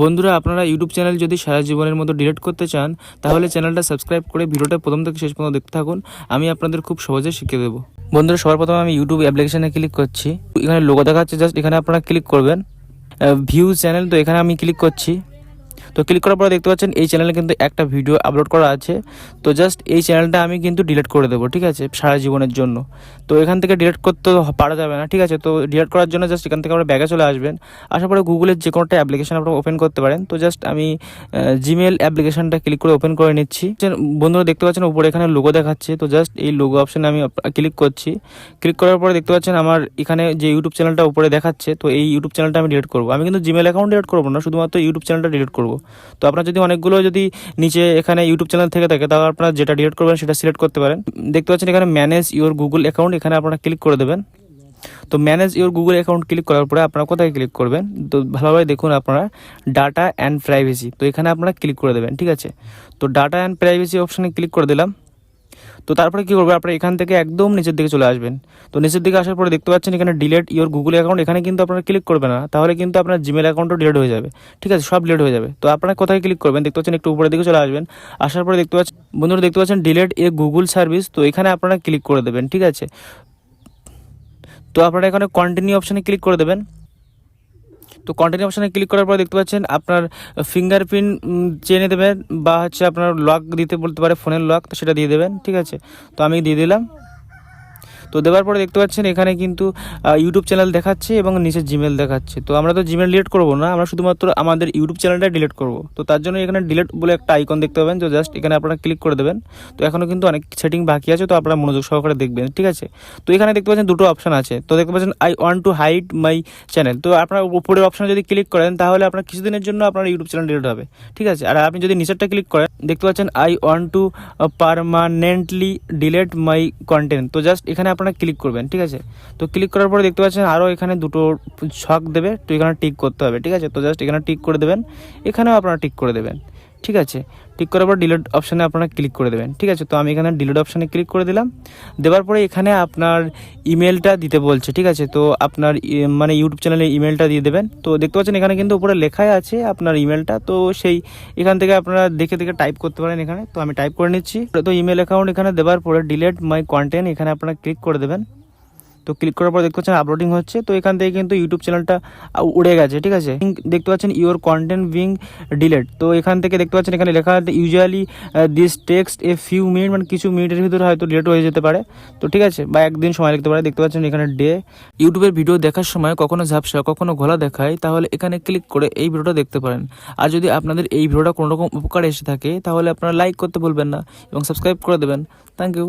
বন্ধুরা, আপনারা YouTube channel যদি সারা জীবনের মতো ডিলিট করতে চান, তাহলে চ্যানেলটা সাবস্ক্রাইব করে ভিডিওটা প্রথম থেকে শেষ পর্যন্ত দেখতে থাকুন। আমি আপনাদের খুব সহজে শিখিয়ে দেবো। বন্ধুরা, সবার প্রথমে আমি ইউটিউব অ্যাপ্লিকেশানে ক্লিক করছি। এখানে লোগো দেখাচ্ছে জাস্ট এখানে আপনারা ক্লিক করবেন। ভিউ চ্যানেল তো এখানে আমি ক্লিক করছি। তো ক্লিক করার পরে দেখতে পাচ্ছেন এই চ্যানেলে কিন্তু একটা ভিডিও আপলোড করা আছে। তো জাস্ট এই চ্যানেলটা আমি কিন্তু ডিলিট করে দেবো, ঠিক আছে? সারা জীবনের জন্য। তো এখান থেকে ডিলিট করতে পারা যাবে না, ঠিক আছে? তো ডিলিট করার জন্য জাস্ট এখান থেকে আপনারা ব্যাগে চলে আসবেন। আসার পরে গুগলের যে কোনো একটা অ্যাপ্লিকেশন আপনারা ওপেন করতে পারেন। তো জাস্ট আমি জিমেল অ্যাপ্লিকেশনটা ক্লিক করে ওপেন করে নিচ্ছি। বন্ধুরা দেখতে পাচ্ছেন উপরে এখানে লোগো দেখাচ্ছে। তো জাস্ট এই লোগো অপশানে আমি ক্লিক করছি। ক্লিক করার পরে দেখতে পাচ্ছেন আমার এখানে যে ইউটিউব চ্যানেলটা উপরে দেখাচ্ছে, তো এই ইউটিউব চ্যানেলটা আমি ডিলিট করব। আমি কিন্তু জিমেল অ্যাকাউন্ট ডিলিট করব না, শুধুমাত্র ইউটিউব চ্যানেলটা ডিলিট করব। তো আপনার যদি অনেকগুলো যদি নিচে এখানে ইউটিউব চ্যানেল থেকে থাকে, তাহলে আপনারা যেটা ডিলিট করবেন সেটা সিলেক্ট করতে পারেন। দেখতে পাচ্ছেন এখানে ম্যানেজ ইউর গুগল অ্যাকাউন্ট এখানে আপনারা ক্লিক করে দেবেন। তো manage your Google account click করার পরে আপনারা কোথায় ক্লিক করবেন? তো ভালোভাবে দেখুন আপনারা ডাটা অ্যান্ড প্রাইভেসি তো এখানে আপনারা ক্লিক করে দেবেন, ঠিক আছে? তো ডাটা অ্যান্ড প্রাইভেসি অপশানে ক্লিক করে দিলাম। তো তারপরে কী করবে? আপনারা এখান থেকে একদম নিচের দিকে চলে আসবেন। তো নিচের দিকে আসার পরে দেখতে পাচ্ছেন এখানে ডিলেট ইওর গুগল অ্যাকাউন্ট এখানে কিন্তু আপনারা ক্লিক করবেন না। তাহলে কিন্তু আপনার জিমেল অ্যাকাউন্টও ডিলেট হয়ে যাবে। ঠিক আছে, সব ডিলেট হয়ে যাবে। তো আপনারা কোথায় ক্লিক করবেন? দেখতে পাচ্ছেন একটু উপরের দিকে চলে আসবেন। আসার পরে দেখতে পাচ্ছেন, বন্ধুরা দেখতে পাচ্ছেন ডিলেট এ গুগল সার্ভিস তো এখানে আপনারা ক্লিক করে দেবেন। ঠিক আছে? তো আপনারা এখানে কন্টিনিউ অপশানে ক্লিক করে দেবেন। তো কন্টিনিউ অপশানে ক্লিক করার পর দেখতে পাচ্ছেন আপনার ফিঙ্গারপ্রিন্ট চেনে দেবেন বা হচ্ছে আপনার লক দিতে বলতে পারে ফোনের লক তো সেটা দিয়ে দেবেন, ঠিক আছে? তো আমি দিয়ে দিলাম। তো দেওয়ার পরে দেখতে পাচ্ছেন এখানে কিন্তু ইউটিউব চ্যানেল দেখাচ্ছে এবং নিচে জিমেল দেখাচ্ছে। তো আমরা তো জিমেল ডিলিট করব না, আমরা শুধুমাত্র আমাদের ইউটিউব চ্যানেলটা ডিলিট করব। তো তার জন্য এখানে ডিলিট বলে একটা আইকন দেখতে পাবেন, তো জাস্ট এখানে আপনারা ক্লিক করে দেবেন। তো এখনও কিন্তু অনেক সেটিং বাকি আছে, তো আপনারা মনোযোগ সহকারে দেখবেন, ঠিক আছে? তো এখানে দেখতে পাচ্ছেন দুটো অপশন আছে। তো দেখতে পাচ্ছেন I want to hide my channel তো আপনার উপরের অপশনে যদি ক্লিক করেন, তাহলে আপনার কিছুদিনের জন্য আপনার ইউটিউব চ্যানেল ডিলিট হবে, ঠিক আছে? আর আপনি যদি নিচেরটা ক্লিক করেন, দেখতে পাচ্ছেন I want to permanently delete my content তো জাস্ট এখানে আপনারা ক্লিক করবেন, ঠিক আছে? তো ক্লিক করার পরে দেখতে পাচ্ছেন আরও এখানে দুটো ছক দেবে, তো এখানে টিক করতে হবে, ঠিক আছে? তো জাস্ট এখানে টিক করে দেবেন, এখানেও আপনারা টিক করে দেবেন। ঠিক আছে? টিক করার পর ডিলিট অপশানে আপনারা ক্লিক করে দেবেন। ঠিক আছে? তো আমি এখানে ডিলিট অপশানে ক্লিক করে দিলাম। দেওয়ার পরে এখানে আপনার ইমেলটা দিতে বলছে, ঠিক আছে? তো আপনার মানে ইউটিউব চ্যানেলে ইমেলটা দিয়ে দেবেন। তো দেখতে পাচ্ছেন এখানে কিন্তু উপরে লেখাই আছে আপনার ইমেলটা তো সেই, এখান থেকে আপনারা দেখে দেখে টাইপ করতে পারেন এখানে। তো আমি টাইপ করে নিচ্ছি। তো ইমেল অ্যাকাউন্ট এখানে দেওয়ার পরে ডিলেট মাই কন্টেন্ট এখানে আপনারা ক্লিক করে দেবেন। তো ক্লিক করার পর দেখতে পাচ্ছেন আপলোডিং হচ্ছে। তো এখান থেকে কিন্তু ইউটিউব চ্যানেলটা উড়ে গেছে, ঠিক আছে? দেখতে পাচ্ছেন ইউর কন্টেন্ট বিং ডিলেট তো এখান থেকে দেখতে পাচ্ছেন এখানে লেখা usually this text a few minute মানে কিছু মিনিটের ভিতরে হয়তো ডিলেট হয়ে যেতে পারে। তো ঠিক আছে, বা একদিন সময় লাগতে পারে। দেখতে পাচ্ছেন এখানে ডে ইউটিউবের ভিডিও দেখার সময় কখনো ঝাপসা, কখনো ঘোলা দেখায়, তাহলে এখানে ক্লিক করে এই ভিডিওটা দেখতে পারেন। আর যদি আপনাদের এই ভিডিওটা কোনো রকম উপকার এসে থাকে, তাহলে আপনারা লাইক করতে বলবেন না এবং সাবস্ক্রাইব করে দেবেন। Thank you